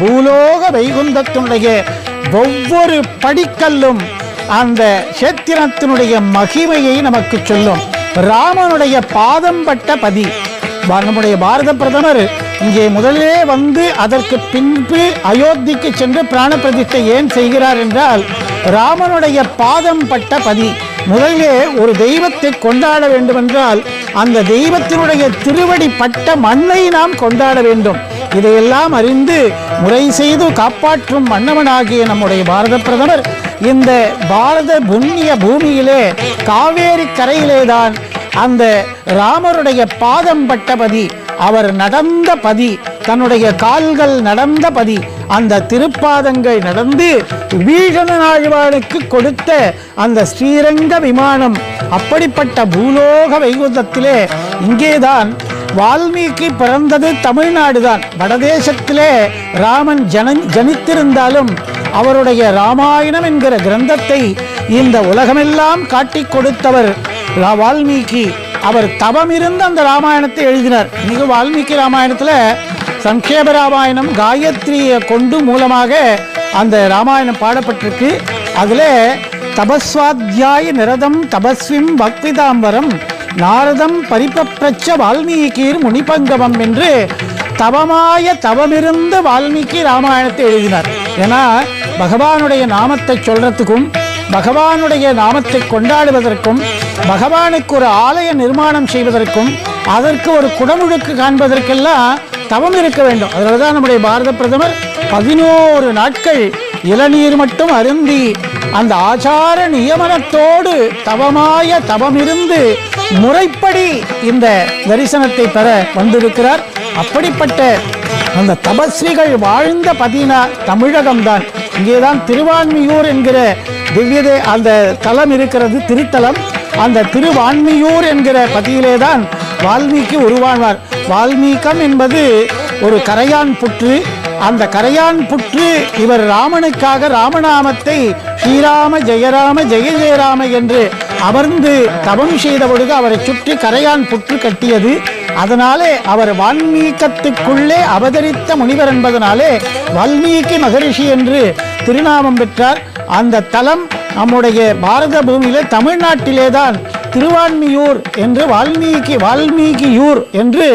பூலோக வைகுந்தத்தினுடைய ஒவ்வொரு படிக்கல்லும் அந்த சேத்திரத்தினுடைய மகிமையை நமக்கு சொல்லும். ராமனுடைய பாதம் பட்ட பதி. நம்முடைய பாரத பிரதமர் இங்கே முதலிலே வந்து அதற்கு பின்பு அயோத்திக்கு சென்று பிராண பிரதிஷ்டை ஏன் செய்கிறார் என்றால் ராமனுடைய பாதம் பட்ட பதி. முதலிலே ஒரு தெய்வத்தை கொண்டாட வேண்டுமென்றால் அந்த தெய்வத்தினுடைய திருவடி பட்ட மண்ணை நாம் கொண்டாட வேண்டும். இதையெல்லாம் அறிந்து முறை செய்து காப்பாற்றும் மன்னவனாகிய நம்முடைய பாரத பிரதமர் இந்த பாரத புண்ணிய பூமியிலே காவேரி கரையிலே தான் அந்த ராமருடைய பாதம் பட்ட பதி அவர் நடந்த பதி தன்னுடைய கால்கள் நடந்த பதி அந்த திருப்பாதங்கள் நடந்து வீழனாழ்வானுக்கு கொடுத்த அந்த ஸ்ரீரங்க விமானம் அப்படிப்பட்ட பூலோக வைகுந்தத்திலே இங்கேதான் வால்மீகி பிறந்தது தமிழ்நாடு தான் வடதேசத்திலே ராமன் ஜன ஜனித்திருந்தாலும் அவருடைய ராமாயணம் என்கிற கிரந்தத்தை இந்த உலகமெல்லாம் காட்டிக் கொடுத்தவர் வால்மீகி. அவர் தவம் இருந்து அந்த ராமாயணத்தை எழுதினார். மிக வால்மீகி ராமாயணத்தில் சங்கேப ராமாயணம் காயத்ரியை கொண்டு மூலமாக அந்த ராமாயணம் பாடப்பட்டிருக்கு. அதில் தபஸ்வாத்தியாய நிரதம் தபஸ்விம் பக்திதாம்பரம் நாரதம் பரிபப்ரச்ச வால்மீகீர் முனிபங்கமம் என்று தவமாய தவமிருந்து வால்மீகி ராமாயணத்தை எழுதினார். ஏன்னா பகவானுடைய நாமத்தை சொல்றதுக்கும் பகவானுடைய நாமத்தை கொண்டாடுவதற்கும் பகவானுக்கு ஒரு ஆலய நிர்மாணம் செய்வதற்கும் அதற்கு ஒரு குடமுழுக்கு காண்பதற்கெல்லாம் தவம் இருக்க வேண்டும். அதனால தான் நம்முடைய பாரத பிரதமர் பதினோரு நாட்கள் இளநீர் மட்டும் அருந்தி அந்த ஆச்சார நியமனத்தோடு தவமாய தவமிருந்து முறைப்படி இந்த தரிசனத்தை பெற வந்திருக்கிறார். அப்படிப்பட்ட அந்த தபஸ்விகள் வாழ்ந்த பதினா தமிழகம்தான். இங்கேதான் திருவான்மியூர் என்கிற திவ்யதே அந்த தலம் இருக்கிறது திருத்தலம். அந்த திருவான்மியூர் என்கிற பதியிலே தான் வால்மீகி உருவானார். வால்மீகம் என்பது ஒரு கரையான் புற்று. அந்த கரையான் புற்று இவர் ராமனுக்காக ராமநாமத்தை ஸ்ரீராம ஜெயராம ஜெய ஜெயராம என்று அமர்ந்து தவம் செய்த பொழுது அவரை சுற்றி கரையான் புற்று கட்டியது. அதனாலே அவர் வால்மீகத்துக்குள்ளே அவதரித்த முனிவர் என்பதனாலே வால்மீகி மகரிஷி என்று திருநாமம் பெற்றார். அந்த தலம் நம்முடைய பாரத பூமியிலே தமிழ்நாட்டிலே தான் திருவான்மியூர் என்று வால்மீகி வால்மீகியூர் என்று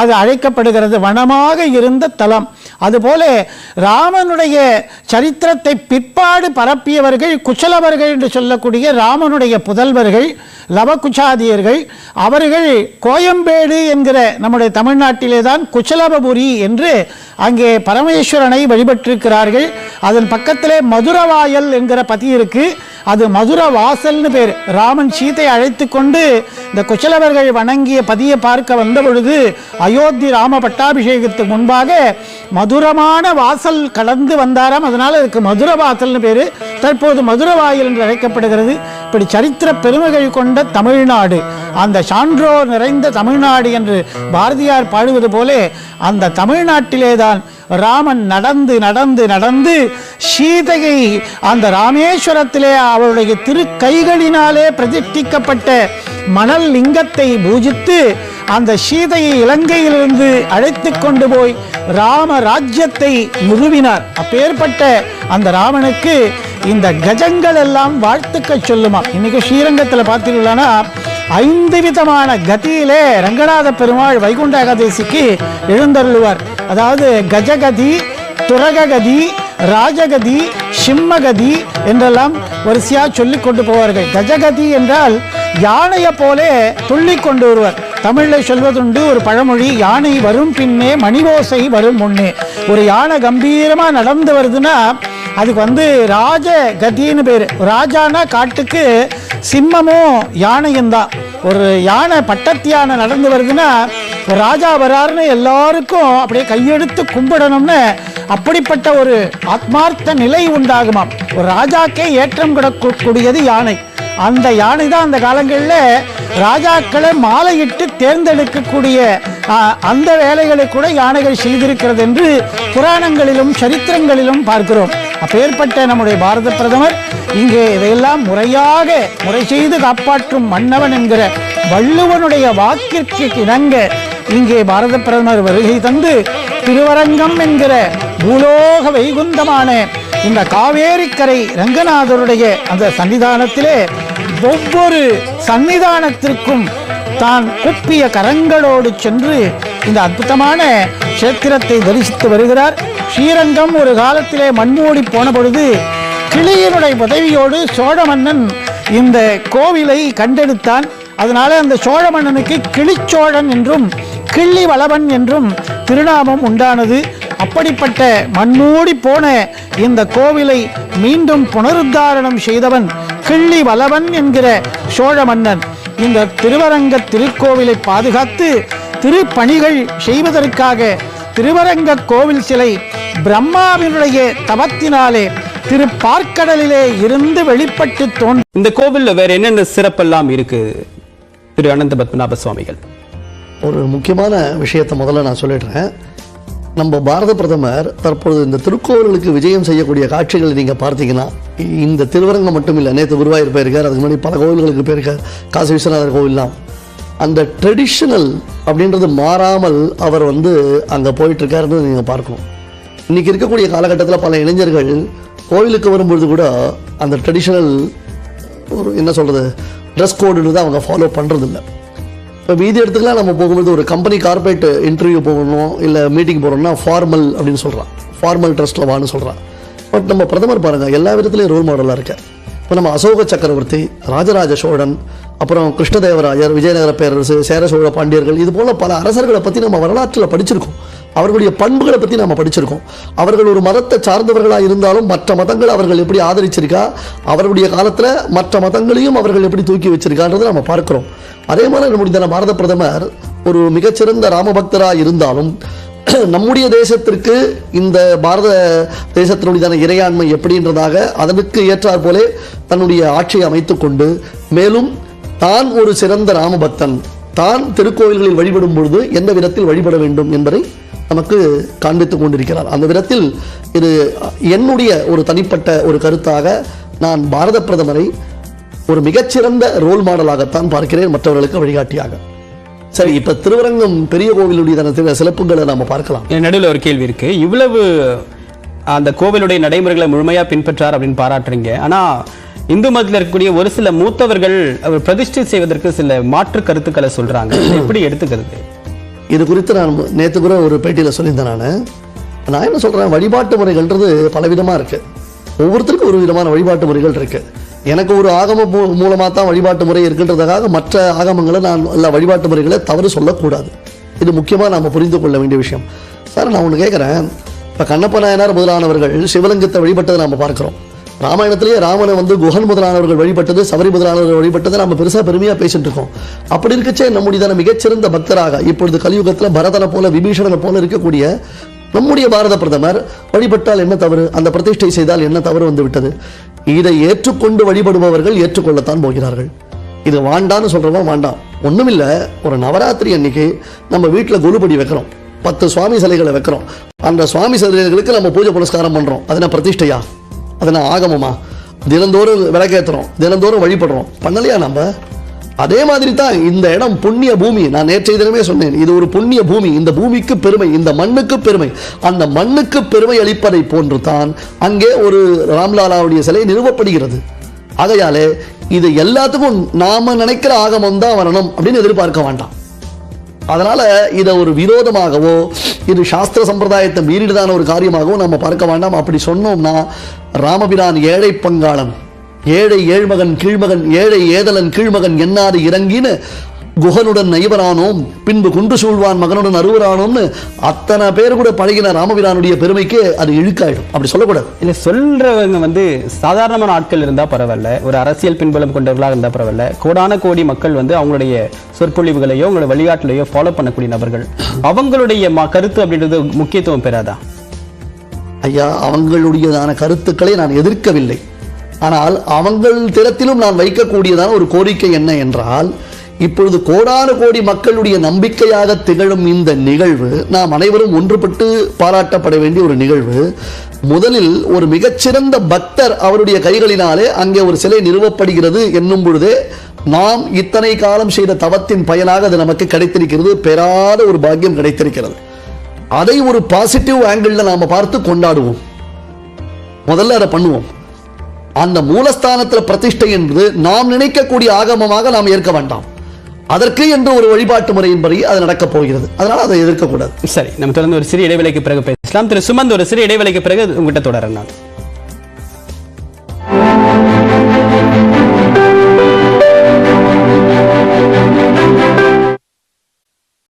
அது அழைக்கப்படுகிறது. வனமாக இருந்த தலம். அதுபோல ராமனுடைய சரித்திரத்தை பிற்பாடு பரப்பியவர்கள் குச்சலவர்கள் என்று சொல்லக்கூடிய ராமனுடைய புதல்வர்கள் லவகுச்சாதியர்கள் அவர்கள் கோயம்பேடு என்கிற நம்முடைய தமிழ்நாட்டிலே தான் குச்சலபபுரி என்று அங்கே பரமேஸ்வரனை வழிபட்டிருக்கிறார்கள். அதன் பக்கத்திலே மதுரவாயல் என்கிற பதி இருக்கு. அது மதுர வாசல்னு பேர். ராமன் சீத்தை அழைத்து கொண்டு இந்த குச்சலவர்கள் வணங்கிய பதியை பார்க்க வந்த பொழுது அயோத்தி ராம பட்டாபிஷேகத்துக்கு முன்பாக மதுரமான வாசல் கடந்து வந்தாராம். அதனால் அதுக்கு மதுர வாசல்னு பேர். தற்போது மதுரவாயில் என்று அழைக்கப்படுகிறது. இப்படி சரித்திர பெருமைகள் கொண்ட தமிழ்நாடு அந்த சான்றோர் நிறைந்த தமிழ்நாடு என்று பாரதியார் பாடுவது போலே அந்த தமிழ்நாட்டிலே தான் ராமன் நடந்து நடந்து நடந்து சீதையை அந்த ராமேஸ்வரத்திலே அவருடைய திரு கைகளினாலே பிரதிஷ்டிக்கப்பட்ட மணல் லிங்கத்தை பூஜித்து அந்த சீதையை இலங்கையிலிருந்து அழைத்து கொண்டு போய் ராம ராஜ்யத்தை நிறுவினார். அப்பேற்பட்ட அந்த ராமனுக்கு இந்த கஜங்கள் எல்லாம் வாழ்த்துக்க சொல்லுமா? இன்னைக்கு ஸ்ரீரங்கத்தில் பார்த்தீங்கன்னா ஐந்து விதமான கதியிலே ரங்கநாத பெருமாள் வைகுண்ட ஏகாதசிக்கு எழுந்தருள்வார். அதாவது கஜகதி துரககதி ராஜகதி சிம்மகதி என்றெல்லாம் வரிசையா சொல்லிக் கொண்டு போவார்கள். கஜகதி என்றால் யானையை போலே துள்ளி கொண்டு வருவார். தமிழில் சொல்வதுண்டு ஒரு பழமொழி யானை வரும் பின்னே மணிவோசை வரும் முன்னே. ஒரு யானை கம்பீரமா நடந்து வருதுன்னா அதுக்கு வந்து ராஜ கதின்னு பேர். ராஜானா காட்டுக்கு சிம்மமும் யானையும் தான் ஒரு யானை பட்டத்து யானை நடந்து வருதுன்னா ஒரு ராஜா வராருன்னு எல்லாருக்கும் அப்படியே கையெடுத்து கும்பிடணும்னு அப்படிப்பட்ட ஒரு ஆத்மார்த்த நிலை உண்டாகுமாம். ஒரு ராஜாக்கே ஏற்றம் கிடக்கக்கூடியது யானை. அந்த யானை தான் அந்த காலங்களில் ராஜாக்களை மாலையிட்டு தேர்ந்தெடுக்கக்கூடிய அந்த வேலைகளை கூட யானைகள் செய்திருக்கிறது என்று புராணங்களிலும் சரித்திரங்களிலும் பார்க்கிறோம். அப்பேற்பட்ட நம்முடைய பாரத பிரதமர் இங்கே இதையெல்லாம் முறையாக முறை செய்து காப்பாற்றும் மன்னவன் என்கிற வள்ளுவனுடைய வாக்கிற்கு இணங்க இங்கே பாரத பிரதமர் வருகை தந்து திருவரங்கம் என்கிற பூலோக வைகுந்தமான இந்த காவேரிக்கரை ரங்கநாதருடைய அந்த சன்னிதானத்திலே ஒவ்வொரு சன்னிதானத்திற்கும் தான் குப்பிய கரங்களோடு சென்று இந்த அற்புதமான கஷேத்திரத்தை தரிசித்து வருகிறார். ஸ்ரீரங்கம் ஒரு காலத்திலே மண்மூடி போன பொழுது கிளியினுடைய உதவியோடு சோழ மன்னன் இந்த கோவிலை கண்டெடுத்தான். அதனால அந்த சோழ மன்னனுக்கு கிளிச்சோழன் என்றும் கிள்ளி வளவன் என்றும் திருநாமம் உண்டானது. அப்படிப்பட்ட மண்மூடி போன இந்த கோவிலை மீண்டும் புனருத்தாரணம் செய்தவன் கிள்ளி வளவன் என்கிற சோழ மன்னன் இந்த திருவரங்க திருக்கோவிலை பாதுகாத்து திருப்பணிகள் செய்வதற்காக திருவரங்க கோவில் சிலை பிரம்மாவினுடைய தவத்தினாலே திரு பார்க்கடலிலே இருந்து வெளிப்பட்டு தோன்ற இந்த கோவில்ல வேற என்னென்ன சிறப்பெல்லாம் இருக்கு? திரு அனந்த பத்மநாப சுவாமிகள். ஒரு முக்கியமான விஷயத்தை முதல்ல நான் சொல்லிடுறேன். நம்ம பாரத பிரதமர் தற்பொழுது இந்த திருக்கோவில்களுக்கு விஜயம் செய்யக்கூடிய காட்சிகளை நீங்கள் பார்த்தீங்கன்னா இந்த திருவரங்கம் மட்டும் இல்லை நேற்று குருவாயூர் போயிருக்கார் அதுக்கு முன்னாடி பல கோவில்களுக்கு போயிருக்கார் காசி விஸ்வநாதர் கோவில்லாம். அந்த ட்ரெடிஷ்னல் அப்படின்றது மாறாமல் அவர் வந்து அங்கே போயிட்டுருக்காருன்னு நீங்கள் பார்க்கணும். இன்றைக்கி இருக்கக்கூடிய காலகட்டத்தில் பல இளைஞர்கள் கோவிலுக்கு வரும்பொழுது கூட அந்த ட்ரெடிஷ்னல் ஒரு என்ன சொல்கிறது ட்ரெஸ் கோடுன்றது அவங்க ஃபாலோ பண்ணுறதில்ல இப்போ மீதி இடத்துக்குலாம் நம்ம போகும்போது ஒரு கம்பெனி கார்பரேட் இன்டர்வியூ போகணும் இல்லை மீட்டிங் போகிறோம்னா ஃபார்மல் அப்படின்னு சொல்கிறான் ஃபார்மல் ட்ரெஸ்ட்டில் வான்னு சொல்கிறான் பட் நம்ம பிரதமர் பாருங்கள் எல்லா விதத்துலேயும் ரோல் மாடலாக இருக்கார். இப்போ நம்ம அசோக சக்கரவர்த்தி ராஜராஜ சோழன் அப்புறம் கிருஷ்ணதேவராயர் விஜயநகர பேரரசு சேர சோழ பாண்டியர்கள் இது போல பல அரசர்களை பற்றி நம்ம வரலாற்றில் படிச்சிருக்கோம். அவர்களுடைய பண்புகளை பற்றி நம்ம படிச்சிருக்கோம். அவர்கள் ஒரு மதத்தை சார்ந்தவர்களாக இருந்தாலும் மற்ற மதங்களை அவர்கள் எப்படி ஆதரிச்சிருக்கா? அவர்களுடைய காலத்தில் மற்ற மதங்களையும் அவர்கள் எப்படி தூக்கி வச்சிருக்கான்றதை நம்ம பார்க்குறோம். அதே மாதிரி நம்முடைய பாரத பிரதமர் ஒரு மிகச்சிறந்த ராமபக்தராக இருந்தாலும் நம்முடைய தேசத்திற்கு இந்த பாரத தேசத்தினுடையதான இறையாண்மை எப்படின்றதாக அதனுக்கு ஏற்றாற்போலே தன்னுடைய ஆட்சியை அமைத்து கொண்டு மேலும் தான் ஒரு சிறந்த ராமபக்தன். தான் திருக்கோயில்களில் வழிபடும் பொழுது எந்த விதத்தில் வழிபட வேண்டும் என்பதை நமக்கு காண்பித்துக் கொண்டிருக்கிறார். அந்த விதத்தில் இது என்னுடைய ஒரு தனிப்பட்ட ஒரு கருத்தாக நான் பாரத பிரதமரை ஒரு மிகச்சிறந்த ரோல் மாடலாகத்தான் பார்க்கிறேன் மற்றவர்களுக்கு வழிகாட்டியாக. சரி இப்போ திருவரங்கம் பெரிய கோவிலுடைய சிறப்புகளை நம்ம பார்க்கலாம். என் நடுவில் ஒரு கேள்வி இருக்கு. இவ்வளவு அந்த கோவிலுடைய நடைமுறைகளை முழுமையாக பின்பற்றார் அப்படின்னு பாராட்டுறீங்க. ஆனால் இந்து மதத்தில் இருக்கக்கூடிய ஒரு சில மூத்தவர்கள் அவர் பிரதிஷ்டை செய்வதற்கு சில மாற்று கருத்துக்களை சொல்றாங்க. எப்படி எடுத்துக்கிறது? இது குறித்து நான் நேற்று கூட ஒரு பேட்டியில் சொல்லியிருந்தேன் நான். நான் என்ன சொல்கிறேன் வழிபாட்டு முறைகள்ன்றது பலவிதமாக இருக்குது ஒவ்வொருத்தருக்கும் ஒரு விதமான வழிபாட்டு முறைகள் இருக்குது எனக்கு ஒரு ஆகம மூ மூலமாக தான் வழிபாட்டு முறை இருக்குன்றதுக்காக மற்ற ஆகமங்களை நான் இல்லை வழிபாட்டு முறைகளை தவறு சொல்லக்கூடாது. இது முக்கியமாக நாம் புரிந்து கொள்ள வேண்டிய விஷயம். சார் நான் ஒன்று கேட்குறேன் இப்போ கண்ணப்ப நாயனார் முதலானவர்கள் சிவலிங்கத்தை வழிபட்டதை நாம் பார்க்குறோம். ராமாயணத்திலேயே ராமனை வந்து குஹன் முதலானவர்கள் வழிபட்டது சபரி முதலானவர்கள் வழிபட்டதை நம்ம பெருசாக பெருமையாக பேசிட்டு இருக்கோம். அப்படி இருக்கச்சே நம்முடையதான மிகச்சிறந்த பக்தராக இப்பொழுது கலியுகத்தில் பரதனை போல விபீஷணனை போல இருக்கக்கூடிய நம்முடைய பாரத பிரதமர் வழிபட்டால் என்ன தவறு? அந்த பிரதிஷ்டை செய்தால் என்ன தவறு வந்து விட்டது? இதை ஏற்றுக்கொண்டு வழிபடுபவர்கள் ஏற்றுக்கொள்ளத்தான் போகிறார்கள். இது வாண்டான்னு சொல்கிறவன் வாண்டாம் ஒண்ணுமில்ல ஒரு நவராத்திரி அன்னைக்கு நம்ம வீட்டில் குருபடி வைக்கிறோம். பத்து சுவாமி சிலைகளை வைக்கிறோம். அந்த சுவாமி சிலைகளுக்கு நம்ம பூஜை புனஸ்காரம் பண்றோம். அது பிரதிஷ்டையா? அது என்ன ஆகமமா? தினந்தோறும் விளக்கேற்றுறோம் தினந்தோறும் வழிபடுறோம். பண்ணலையா நம்ம? அதே மாதிரி தான் இந்த இடம் புண்ணிய பூமி. நான் நேற்றைய தினமே சொன்னேன் இது ஒரு புண்ணிய பூமி. இந்த பூமிக்கு பெருமை இந்த மண்ணுக்கு பெருமை. அந்த மண்ணுக்கு பெருமை அளிப்பதை போன்று தான் அங்கே ஒரு ராம்லாலாவுடைய சிலை நிறுவப்படுகிறது. ஆகையாலே இது எல்லாத்துக்கும் நாம நினைக்கிற ஆகமம் தான் வரணும் அப்படின்னு எதிர்பார்க்க வேண்டாம். அதனால இதை ஒரு விரோதமாகவோ இது சாஸ்திர சம்பிரதாயத்தை மீறிடுதான ஒரு காரியமாகவோ நம்ம பார்க்க வேண்டாம். அப்படி சொன்னோம்னா ராமபிரான் ஏழை பங்காளன் ஏழை ஏழ்மகன் கீழ்மகன் ஏழை ஏதலன் கீழ்மகன் என்னாது இறங்கின்னு குகனுடன் நைவரானோம் பின்பு குண்டு சூழ்வான் மகனுடன் அருவரானோம்னு அத்தனை பேர் கூட பழகின ராமபிரானுடைய பெருமைக்கு அது இழுக்காயிடும். அப்படி சொல்லக்கூடாது. இல்ல சொல்றவங்க வந்து சாதாரணமான ஆட்கள் இருந்தா பரவாயில்ல ஒரு அரசியல் பின்புலம் கொண்டவர்களாக இருந்தா பரவாயில்ல கோடான கோடி மக்கள் வந்து அவங்களுடைய சொற்பொழிவுகளையோ உங்களோட வழிகாட்டுலையோ ஃபாலோ பண்ணக்கூடிய நபர்கள். அவங்களுடைய கருத்து அப்படின்றது முக்கியத்துவம் பெறாதா? ஐயா அவங்களுடையதான கருத்துக்களை நான் எதிர்க்கவில்லை. ஆனால் அவங்கள் திறத்திலும் நான் வைக்கக்கூடியதான ஒரு கோரிக்கை என்ன என்றால் இப்பொழுது கோடான கோடி மக்களுடைய நம்பிக்கையாக திகழும் இந்த நிகழ்வு நாம் அனைவரும் ஒன்றுபட்டு பாராட்டப்பட வேண்டிய ஒரு நிகழ்வு. முதலில் ஒரு மிகச்சிறந்த பக்தர் அவருடைய கைகளினாலே அங்கே ஒரு சிலை நிறுவப்படுகிறது என்னும் பொழுதே நாம் இத்தனை காலம் செய்த தவத்தின் பயனாக அது நமக்கு கிடைத்திருக்கிறது பெறாத ஒரு பாக்கியம் கிடைத்திருக்கிறது. அதை ஒரு பாசிட்டிவ் ஆங்கிளில் நாம பார்த்து கொண்டாடுவோம். முதல்ல அதை பண்ணுவோம். அந்த மூலஸ்தானத்தில் பிரதிஷ்டை என்பது நாம் நினைக்கக்கூடிய ஆகமமாக நாம் ஏற்க வேண்டாம். அதற்கு என்று ஒரு வழிபாட்டு முறையின்படி அது நடக்கப் போகிறது. அதனால் அதை எதிர்க்கக்கூடாது. சரி நம்ம தொடர்ந்து ஒரு சிறிய இடைவெளிக்கு பிறகு பேசலாம். திரு சுமந்த் ஒரு சிறிய இடைவெளிக்கு பிறகு உங்ககிட்ட தொடரேன் நான்